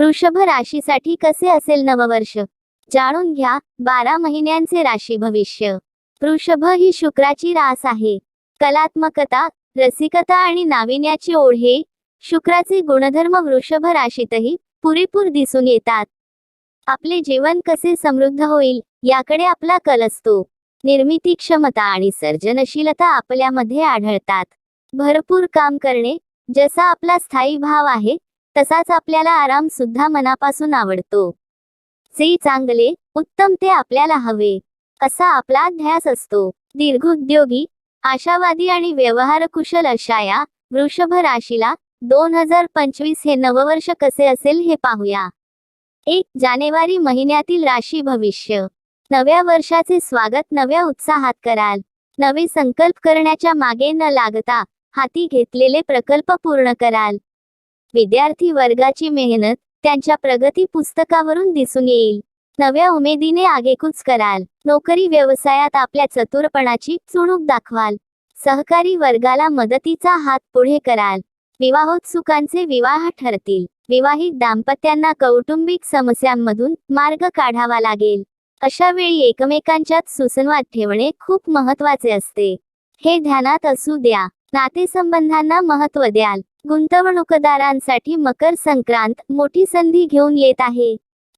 वृषभ राशीसाठी कसे असेल नववर्ष? जाणून घ्या बारा महिन्यांचे राशी भविष्य. वृषभ ही शुक्राची रास आहे. कलात्मकता रसिकता आणि नाविन्याची ओढ हे शुक्राचे गुणधर्म वृषभ राशीतही पुरेपूर दिसून येतात. आपले जीवन कसे समृद्ध होईल याकडे आपला कल असतो. निर्मिती क्षमता आणि सर्जनशीलता आपल्यामध्ये आढळतात. भरपूर काम करणे जसा आपला स्थायी भाव आहे तसाच आपल्याला आराम सुद्धा मनापासून आवडतो. जे चांगले उत्तम ते आपल्याला हवे. असा आपला ध्यास असतो. दीर्घोद्योगी आशावादी आणि व्यवहारकुशल अशा या वृषभ राशीला दोन हजार पंचवीस हे नववर्ष कसे असेल हे पाहूया. एक जानेवारी महिन्यातील राशी भविष्य. नव्या वर्षाचे स्वागत नव्या उत्साहात कराल. नवे संकल्प करण्याच्या मागे न लागता हाती घेतलेले प्रकल्प पूर्ण कराल. विद्यार्थी वर्गाची मेहनत त्यांच्या प्रगती पुस्तकावरून दिसून येईल. नव्या उमेदीने आगेकूच कराल. नोकरी व्यवसायात आपल्या चतुरपणाची चुणूक दाखवाल. सहकारी वर्गाला मदतीचा हात पुढे कराल. विवाहोत्सुकांचे विवाह ठरतील. विवाहित दाम्पत्यांना कौटुंबिक समस्यांमधून मार्ग काढावा लागेल. अशा वेळी एकमेकांच्यात सुसंवाद ठेवणे खूप महत्त्वाचे असते. हे ध्यानात असू द्या. नातेसंबंधांना महत्त्व द्याल. गुंतवणूकदारांसाठी मकर संक्रांत मोठी संधी घेऊन येत आहे.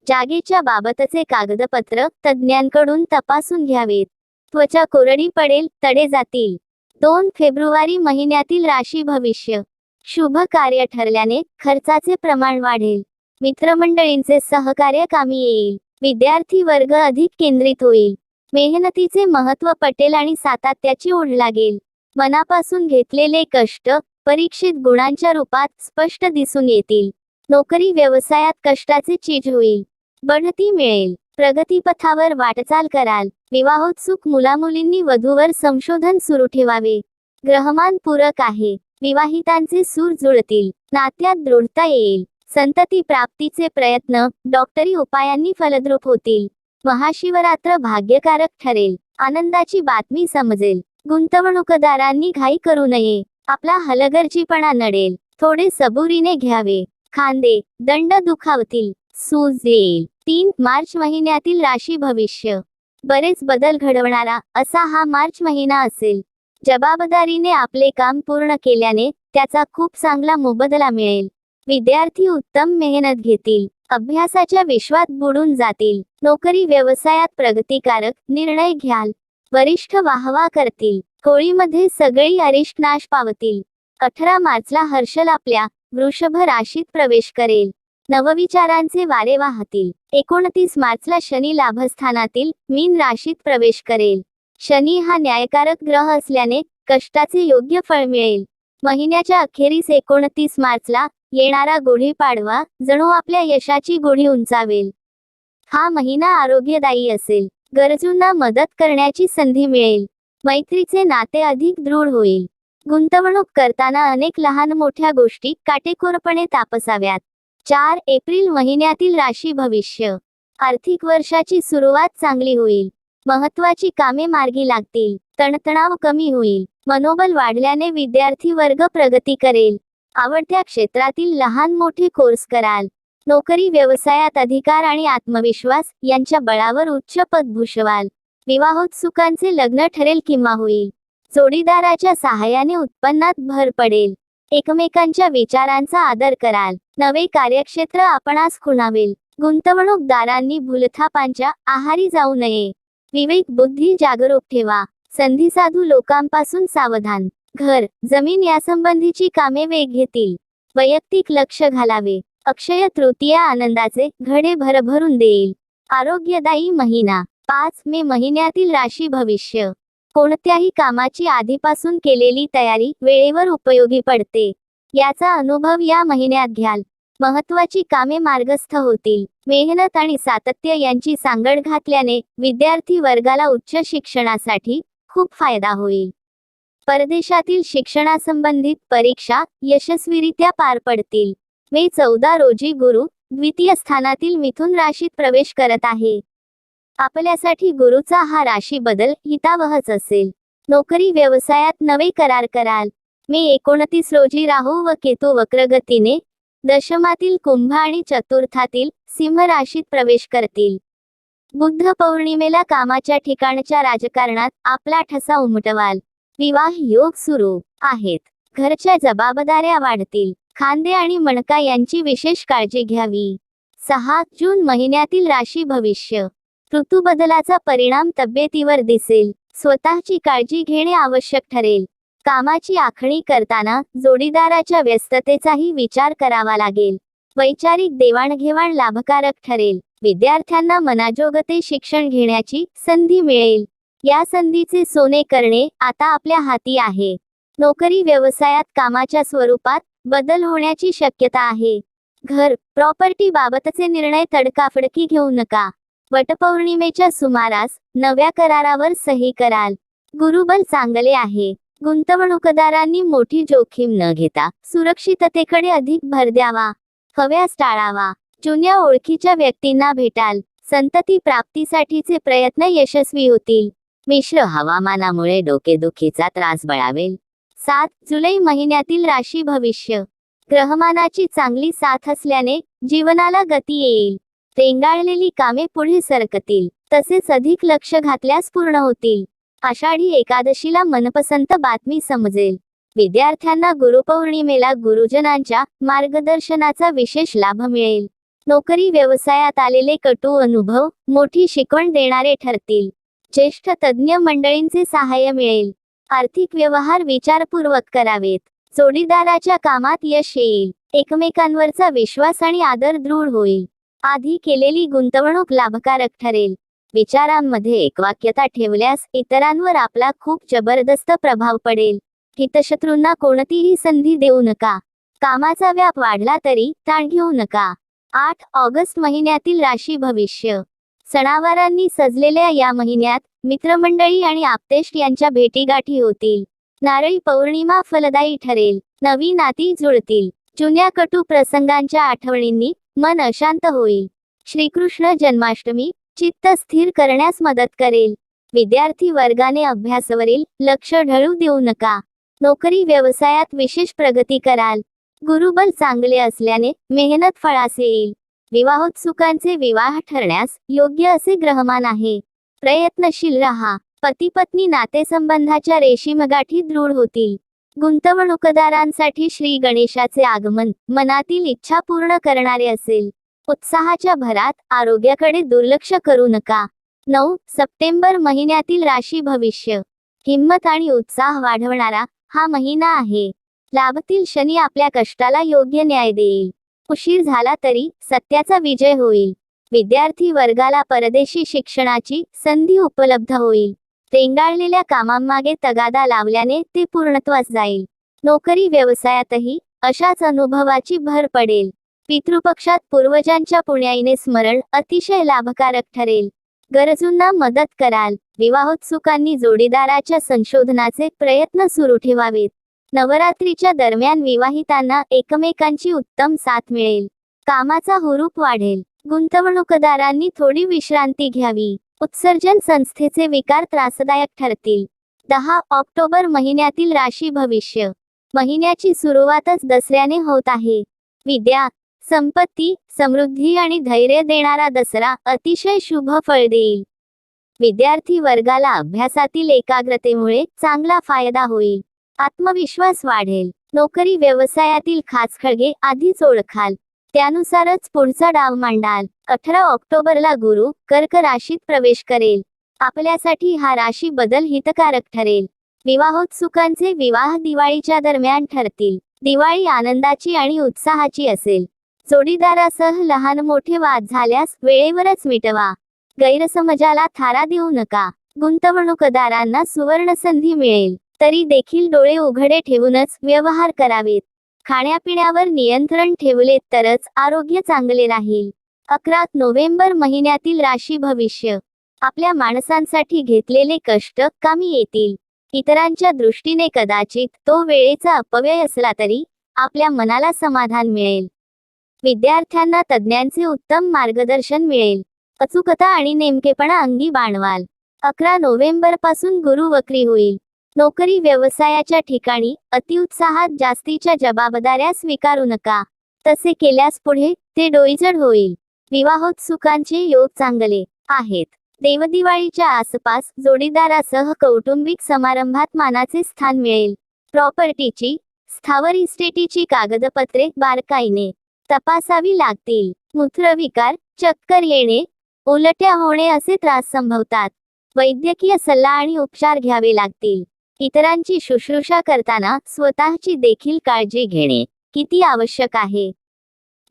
जागेच्या बाबतचे कागदपत्र तज्ज्ञांकडून तपासून घ्यावेत. त्वचा कोरडी पडेल तडे जातील. दोन फेब्रुवारी महिन्यातील राशी भविष्य. शुभ कार्य ठरल्याने खर्चाचे प्रमाण वाढेल. मित्रमंडळींचे सहकार्य कामी येईल. विद्यार्थी वर्ग अधिक केंद्रित होईल. मेहनतीचे महत्त्व पटेल आणि सातत्याची ओढ लागेल. मनापासून घेतलेले कष्ट परीक्षित गुणांच्या रूपात स्पष्ट दिसून येतील. नोकरी व्यवसायात कष्टाचे चीज होईल. बढती मिळेल. प्रगतीपथावर वाटचाल कराल. विवाहोत्सुक मुलामुलींनी वधूवर संशोधन सुरू ठेवावे. ग्रहमान पूरक आहे. विवाहितांचे सूर जुळतील. नात्यात दृढता येईल. संतती प्राप्तीचे प्रयत्न डॉक्टरी उपायांनी फलद्रूप होतील. महाशिवरात्र भाग्यकारक ठरेल. आनंदाची बातमी समजेल. गुंतवणूकदारांनी घाई करू नये. आपला हलगर्जीपणा नडेल. थोडे सबुरीने घ्यावे. खांदे दंड दुखावतील. सूज येईल. तीन मार्च महिन्यातील राशी भविष्य. बरेच बदल घडवणारा असा हा मार्च महिना असेल. जबाबदारीने आपले काम पूर्ण केल्याने त्याचा खूप चांगला मोबदला मिळेल. विद्यार्थी उत्तम मेहनत घेतील. अभ्यासाच्या विश्वात बुडून जातील. नोकरी व्यवसायात प्रगतीकारक निर्णय घ्याल. वरिष्ठ वाहवा करतील. होळीमध्ये सगळी अरिष्ट नाश पावतील. अठरा मार्चला हर्षल आपल्या वृषभ राशीत प्रवेश करेल. नवविचारांचे वारे वाहतील. एकोणतीस मार्चला शनी लाभस्थानातील मीन राशीत प्रवेश करेल. शनी हा न्यायकारक ग्रह असल्याने कष्टाचे योग्य फळ मिळेल. महिन्याच्या अखेरीस एकोणतीस मार्चला येणारा गुढीपाडवा जणू आपल्या यशाची गुढी उंचावेल. हा महिना आरोग्यदायी असेल. गरजूंना मदत करण्याची संधी मिळेल. मैत्रीचे नाते अधिक दृढ होईल. गुंतवणूक करताना अनेक लहान मोठ्या गोष्टी काटेकोरपणे तापसाव्यात. चार एप्रिल महिन्यातील राशी भविष्य. आर्थिक वर्षाची सुरुवात चांगली होईल. महत्वाची कामे मार्गी लागतील. तणतणाव कमी होईल. मनोबल वाढल्याने विद्यार्थी वर्ग प्रगती करेल. आवडत्या क्षेत्रातील लहान मोठे कोर्स कराल. नोकरी व्यवसायात अधिकार आणि आत्मविश्वास यांच्या बळावर उच्च पद भूषवाल. विवाहोत्सुकांचे लग्न ठरेल किंवा होईल जोडीदाराच्या सहाय्याने उत्पन्नात भर पडेल. एकमेकांच्या विचारांचा आदर कराल. नवे कार्यक्षेत्र आपणास खुणावेल. गुंतवणूकदारांनी भूलथापांच्या आहारी जाऊ नये. विवेक बुद्धी जागरूक ठेवा. संधीसाधू लोकांपासून सावधान. घर जमीन यासंबंधीची कामे वेग घेतील. वैयक्तिक लक्ष घालावे. अक्षय तृतीया आनंदाचे घडे भरभरून देईल. आरोग्यदायी महिना. पाच मे महिन्यातील राशी भविष्य. कोणत्याही कामाची आधीपासून केलेली तयारी वेळेवर उपयोगी पडते. याचा अनुभव या महिन्यात घ्याल. महत्वाची कामे मार्गस्थ होतील. मेहनत आणि सातत्य यांची सांगड घातल्याने विद्यार्थी वर्गाला उच्च शिक्षणासाठी खूप फायदा होईल. परदेशातील शिक्षणासंबंधित परीक्षा यशस्वीरित्या पार पडतील. मे चौदा रोजी गुरु द्वितीय स्थानातील मिथुन राशीत प्रवेश करत आहे. आपल्यासाठी गुरुचा हा राशी बदल हितावहच असेल. नोकरी व्यवसायात नवे करार कराल. मे एकोणतीस रोजी राहू व केतू वक्रगतीने दशमातील कुंभ आणि चतुर्थातील सिंह राशीत प्रवेश करतील. बुद्ध पौर्णिमेला कामाच्या ठिकाणच्या राजकारणात आपला ठसा उमटवाल. विवाह योग सुरू आहेत. घरच्या जबाबदाऱ्या वाढतील. खांदे आणि मणका यांची विशेष काळजी घ्यावी. सहा जून महिन्यातील राशी भविष्य. ऋतुबदलाचा परिणाम तब्येतीवर दिसेल. स्वतःची काळजी घेणे आवश्यक ठरेल. कामाची आखणी करताना जोडीदाराच्या व्यस्ततेचाही विचार करावा लागेल. वैचारिक देवाणघेवाण लाभकारक ठरेल. विद्यार्थ्यांना मनाजोगते शिक्षण घेण्याची संधी मिळेल. या संधीचे सोने करणे आता आपल्या हाती आहे. नोकरी व्यवसायात कामाच्या स्वरूपात बदल होण्याची शक्यता आहे. घर प्रॉपर्टी बाबतचे निर्णय तडकाफडकी घेऊ नका. वटपौर्णिमेच्या सुमारास नव्या करारावर सही कराल. गुरुबल चांगले आहे. गुंतवणूकदारांनी मोठी जोखीम न घेता सुरक्षिततेकडे अधिक भर द्यावा. हव्यास टाळावा. जुन्या ओळखीच्या व्यक्तींना भेटाल. संतती प्राप्तीसाठीचे प्रयत्न यशस्वी होतील. मिश्र हवामानामुळे डोकेदुखीचा त्रास बळावेल. सात जुलै महिन्यातील राशी भविष्य. ग्रहमानाची चांगली साथ असल्याने जीवनाला गती येईल. रेंगाळलेली कामे पुढे सरकतील तसेच अधिक लक्ष घातल्यास पूर्ण होतील. आषाढी एकादशीला मनपसंत बातमी समजेल. विद्यार्थ्यांना गुरुपौर्णिमेला गुरुजनांच्या मार्गदर्शनाचा विशेष लाभ मिळेल. नोकरी व्यवसायात आलेले कटू अनुभव मोठी शिकवण देणारे ठरतील. ज्येष्ठ तज्ज्ञ मंडळींचे सहाय्य मिळेल. आर्थिक व्यवहार विचारपूर्वक करावेत. जोडीदाराच्या कामात यश येईल. एकमेकांवरचा विश्वास आणि आदर दृढ होईल. आधी केलेली गुंतवणूक लाभकारक ठरेल. विचारांमध्ये एकवाक्यता ठेवल्यास इतरांवर आपला खूप जबरदस्त प्रभाव पडेल. हितशत्रूंना कोणतीही संधी देऊ नका. कामाचा व्याप वाढला तरी ताण घेऊ नका. आठ ऑगस्ट महिन्यातील राशी भविष्य. सणावारांनी सजलेल्या या महिन्यात मित्रमंडळी आणि आप्तेष्ट यांच्या भेटीगाठी होतील. नारळी पौर्णिमा फलदायी ठरेल. नवी नाती जुळतील. जुन्या कटू प्रसंगांच्या आठवणींनी मन अशांत होईल. श्रीकृष्ण जन्माष्टमी चित्त स्थिर करण्यास मदत करेल. विद्यार्थी वर्गाने अभ्यासावरील लक्ष ढळू देऊ नका. नोकरी व्यवसायात विशेष प्रगती कराल. गुरुबल चांगले असल्याने मेहनत फळास येईल. विवाहोत्सुकांचे विवाह ठरण्यास योग्य असे ग्रहमान आहे. प्रयत्नशील रहा. पती पत्नी नातेसंबंधाच्या रेशीमगाठी दृढ होतील. गुंतवणूकदारांसाठी श्री गणेशाचे आगमन मनातील इच्छा पूर्ण करणारे असेल. उत्साहाच्या भरात आरोग्याकडे दुर्लक्ष करू नका. नऊ सप्टेंबर महिन्यातील राशी भविष्य. हिंमत आणि उत्साह वाढवणारा हा महिना आहे. लाभतील शनी आपल्या कष्टाला योग्य न्याय देईल. उशीर झाला तरी सत्याचा विजय होईल. विद्यार्थी वर्गाला परदेशी शिक्षणाची संधी उपलब्ध होईल. रेंगाळलेल्या कामांमागे तगादा लावल्याने ते पूर्णत्वास जाईल. नोकरी व्यवसायातही अशाच अनुभवाची भर पडेल. पितृपक्षात पूर्वजांच्या पुण्याईने स्मरण अतिशय लाभकारक ठरेल. गरजूंना मदत कराल. विवाहोत्सुकांनी जोडीदाराच्या संशोधनाचे प्रयत्न सुरू ठेवावेत. नवरात्रीच्या दरम्यान विवाहितांना एकमेकांची उत्तम साथ मिळेल. कामाचा हुरूप वाढेल. गुंतवणूकदारांनी थोडी विश्रांती घ्यावी. उत्सर्जन संस्थेचे विकार त्रासदायक ठरतील. दहा ऑक्टोबर महिन्यातील राशी भविष्य. महिन्याची सुरुवातच दसऱ्याने होत आहे. विद्या संपत्ती समृद्धी आणि धैर्य देणारा दसरा अतिशय शुभ फळ देईल. विद्यार्थी वर्गाला अभ्यासातील एकाग्रतेमुळे चांगला फायदा होईल. आत्मविश्वास वाढेल. नोकरी व्यवसायातील खाचखळगे आधीच ओळखाल. त्यानुसारच पुढचा डाव मांडाल. अठरा ऑक्टोबरला गुरु कर्क राशीत प्रवेश करेल. आपल्यासाठी हा राशी बदल हितकारक ठरेल. विवाहोत्सुकांचे विवाह दिवाळीच्या दरम्यान ठरतील. दिवाळी आनंदाची आणि उत्साहाची असेल. जोडीदारासह लहान मोठे वाद झाल्यास वेळेवरच मिटवा. गैरसमजाला थारा देऊ नका. गुंतवणूकदारांना सुवर्ण संधी मिळेल. तरी देखील डोळे उघडे ठेवूनच व्यवहार करावेत. खाण्यापिण्यावर नियंत्रण ठेवले तरच आरोग्य चांगले राहील. अकरा नोव्हेंबर महिन्यातील राशी भविष्य. आपल्या माणसांसाठी घेतलेले कष्ट कामी येतील. इतरांच्या दृष्टीने कदाचित तो वेळेचा अपव्यय असला तरी आपल्या मनाला समाधान मिळेल. विद्यार्थ्यांना तज्ज्ञांचे उत्तम मार्गदर्शन मिळेल. अचूकता आणि नेमकेपणा अंगी बाणवाल. अकरा नोव्हेंबरपासून गुरु वक्री होईल. नोकरी व्यवसायाच्या ठिकाणी अतिउत्साहात जास्तीच्या जबाबदाऱ्या स्वीकारू नका. तसे केल्यास पुढे ते डोईजड होईल. विवाहोत्सुकांचे योग चांगले आहेत. देवदिवाळीच्या आसपास जोडीदारासह कौटुंबिक समारंभात मानाचे स्थान मिळेल. प्रॉपर्टीची स्थावर इस्टेटीची कागदपत्रे बारकाईने तपासावी लागतील. मूत्रविकार चक्कर येणे उलट्या होणे असे त्रास संभवतात. वैद्यकीय सल्ला आणि उपचार घ्यावे लागतील. इतरांची शुश्रूषा करताना स्वतःची देखील काळजी घेणे किती आवश्यक आहे?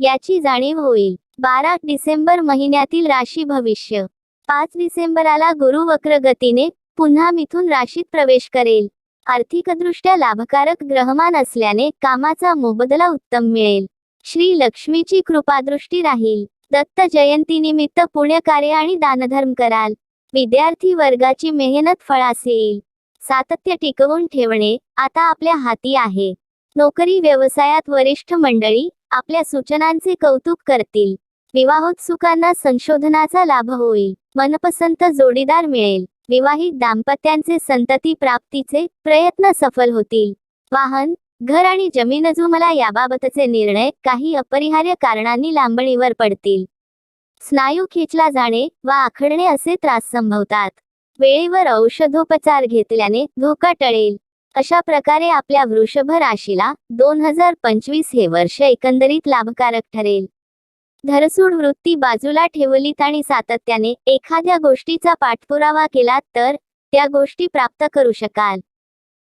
याची जाणीव होईल. बारा डिसेंबर महिन्यातील राशी भविष्य. पाच डिसेंबराला गुरु वक्र गतीने पुन्हा मिथून राशीत प्रवेश करेल. आर्थिकदृष्ट्या लाभकारक ग्रहमान असल्याने कामाचा मोबदला उत्तम मिळेल. श्री लक्ष्मीची कृपादृष्टी राहील. दत्त जयंतीनिमित्त पुण्यकार्य आणि दानधर्म कराल. विद्यार्थी वर्गाची मेहनत फळास येईल. सातत्य टिकवून ठेवणे आता आपल्या हाती आहे. नोकरी व्यवसायात वरिष्ठ मंडळी आपल्या सूचनांचे कौतुक करतील. विवाहोत्सुकांना संशोधनाचा लाभ होईल. मनपसंत जोडीदार मिळेल. विवाहित दाम्पत्यांचे संतती प्राप्तीचे प्रयत्न सफल होतील. वाहन घर आणि जमीन जुमला याबाबतचे निर्णय काही अपरिहार्य कारणांनी लांबणीवर पडतील. स्नायू खेचला जाणे वा आखडणे असे त्रास संभवतात. वेळेवर औषधोपचार घेतल्याने धोका टळेल. अशा प्रकारे आपल्या वृषभ राशीला दोन हजार पंचवीस हे वर्ष एकंदरीत लाभकारक ठरेल. धरसूड वृत्ती बाजूला ठेवलीत आणि सातत्याने एखाद्या गोष्टीचा पाठपुरावा केला तर त्या गोष्टी प्राप्त करू शकाल.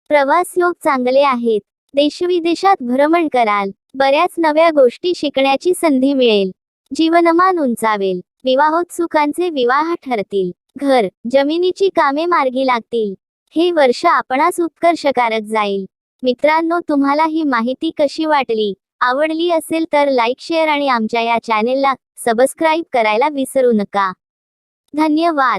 प्रवास योग चांगले आहेत. देशविदेशात भ्रमण कराल. बऱ्याच नव्या गोष्टी शिकण्याची संधी मिळेल. जीवनमान उंचावेल. विवाहोत्सुकांचे विवाह ठरतील. घर जमिनीची कामे मार्गी लागतील. हे वर्ष आपणास उत्कर्षकारक जाईल. मित्रांनो तुम्हाला ही माहिती कशी वाटली? आवडली असेल तर लाईक शेअर आणि आमच्या या चॅनेलला सबस्क्राईब करायला विसरू नका. धन्यवाद.